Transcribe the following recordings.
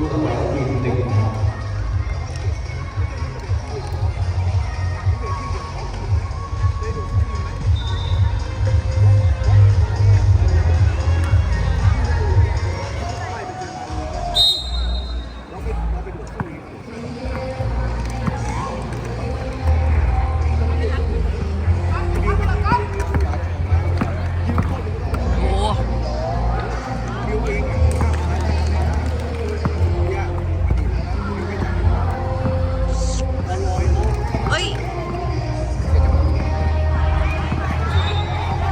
ผู้ต่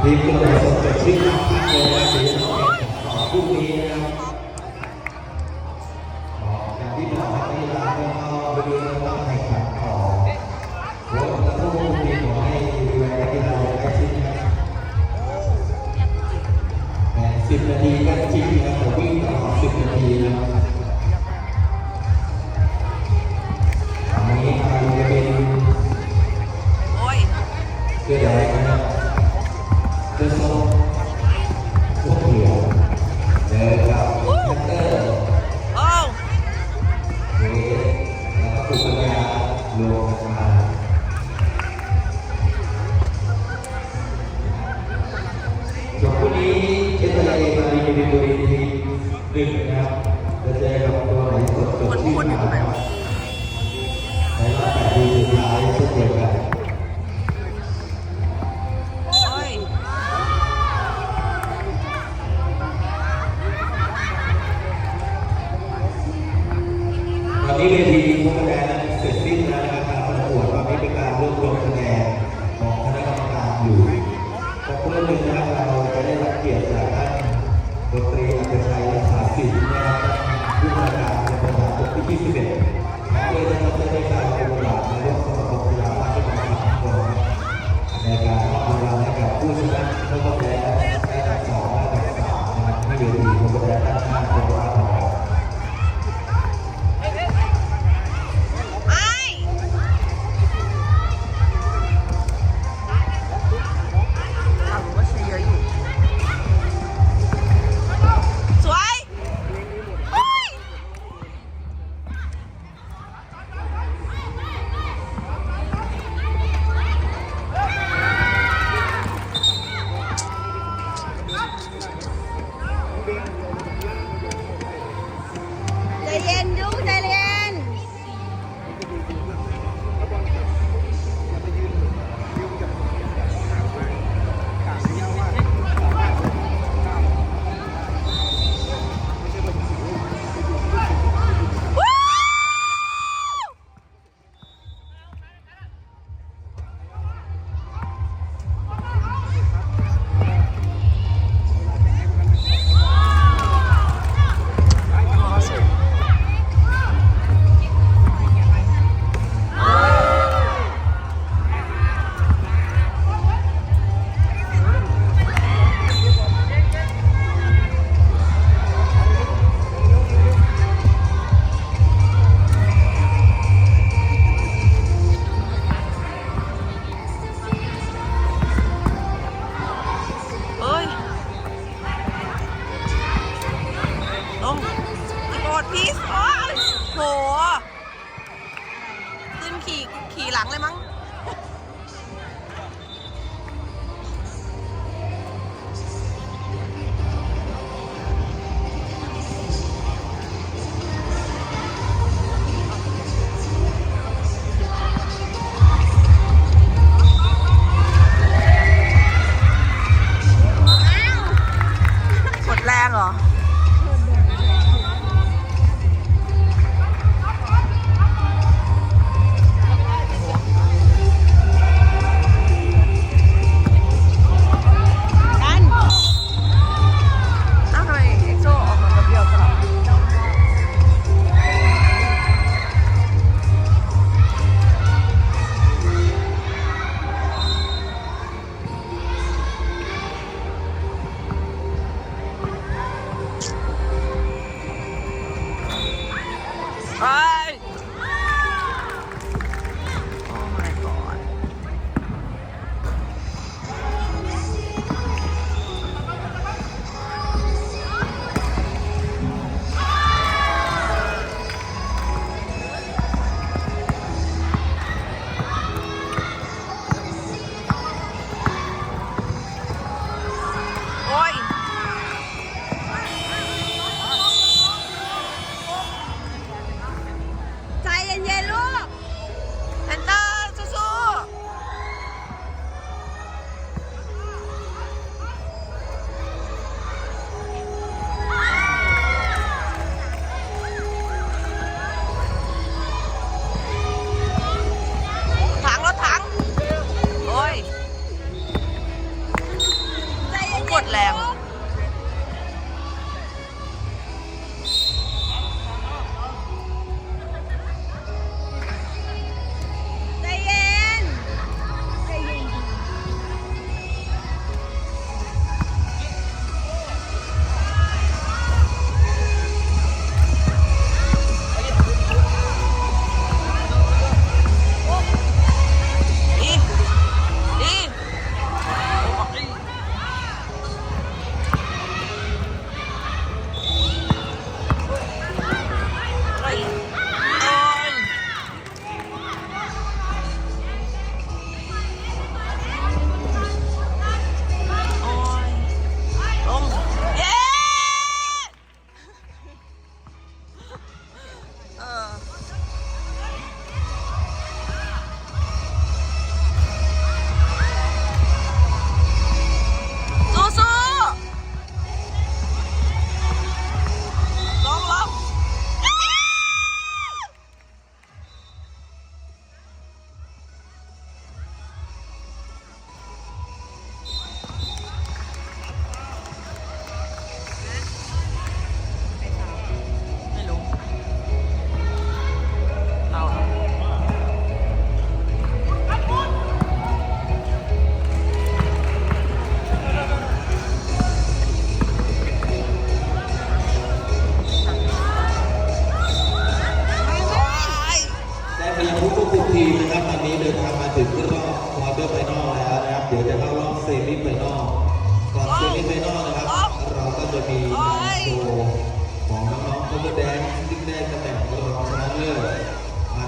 ทีมที่เรส่งเป็นชื่อนักกีฬาโลกสีสองขอพรุ่งนี้นะครับอย่างที่บอกนักกีฬาก็เข้าไปดูการแข่งขันขอโค้ชและผู้ควบคุมทีขอให้ดูแลนักกีฬาอย่างใกล้ชิดนะครับแต่สิบนาทีก็จริงนะ มาดีดีบุรีทีมหนึ่งนะครับจะเจอกับตัวไหนสดสดชื่นมาในรอบแปดทีสุดท้ายเช่นเดียวกันตอนนี้เวทีพวกคะแนนนั้นเสร็จสิ้นแล้วนะครับการประกวดตอนนี้เป็นการรวบรวมคะแนนของคณะกรรมการอยู่พอเพื่อนหนึ่งนะครับเราจะได้รับเกียรติจาก ท่านดนตรีอัจฉริยะรักษาศิลป์นะครับผู้บ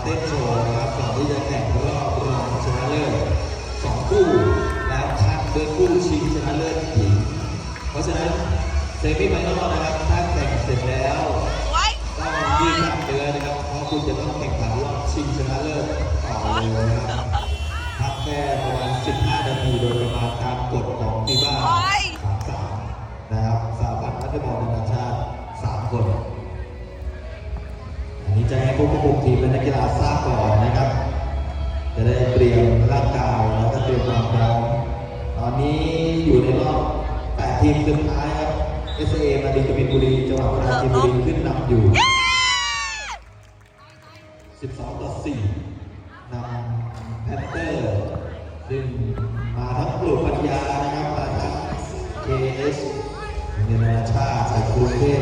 เต้นโชว์นะครับก่อนที่จะแข่งรอบรองชนะเลิศสองคู่แล้วคัดเดินคู่ชิงชนะเลิศหญิงเพราะฉะนั้นเซมิไฟนอลนะครับถ้าแข่งเสร็จแล้วไว้ต้องรีบทำเดือนนะครับเพราะคุณจะต้องแข่งขันรอบชิงชนะเลิศต่อเลยนะครับพักแค่ประมาณ 15 นาทีโดยประมาณตามกฎของฟีบ้า33นะครับสาพันธ์วัลเลย์บอลนานาชา ผู้ควบคุมทีมและนักกีฬาทราบก่อนนะครับ จะได้เตรียมร่างกายแล้วก็เตรียมความพร้อมตอนนี้อยู่ในรอบ8ทีมสุดท้ายครับ SA มาดีกบินบุรีจังหวัดปราจีนบุรีขึ้นนำอยู่ 12 ต่อ 4นำแพนเตอร์ ซึ่งมาทั้งปลูกปัญญานะครับมาทั้ง KS เนนานาชาติจากกรุงเทพ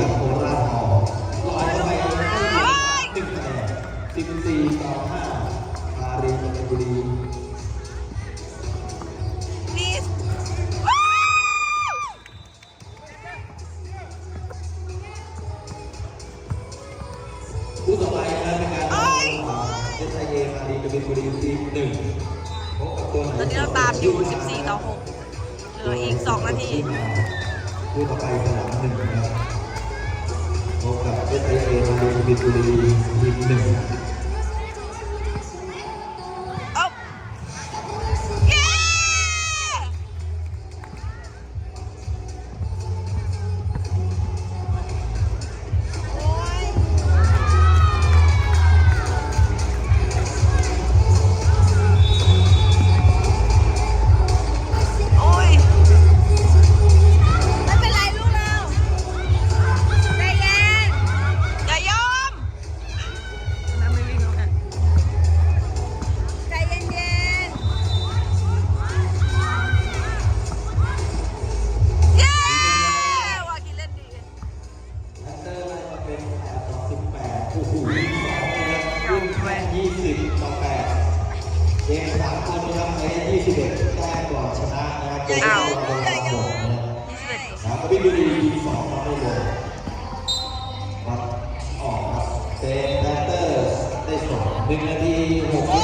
กับโคราชทองลอยเข้าไปติแปดสิบสี่ต่อห้าปารีสบุรีคู่ต่อไปนะเนการเอสไอเอปารีสบุรีทีมหนึ่งตอนนี้เราตามอยู่ 14 ต่อ 6 เหลืออีก 2 นาที คู่ต่อไปสนามหนึ่งนะครับ Oh, grabe. Ay, ay, ay, ay, ay, ay, ay, Vem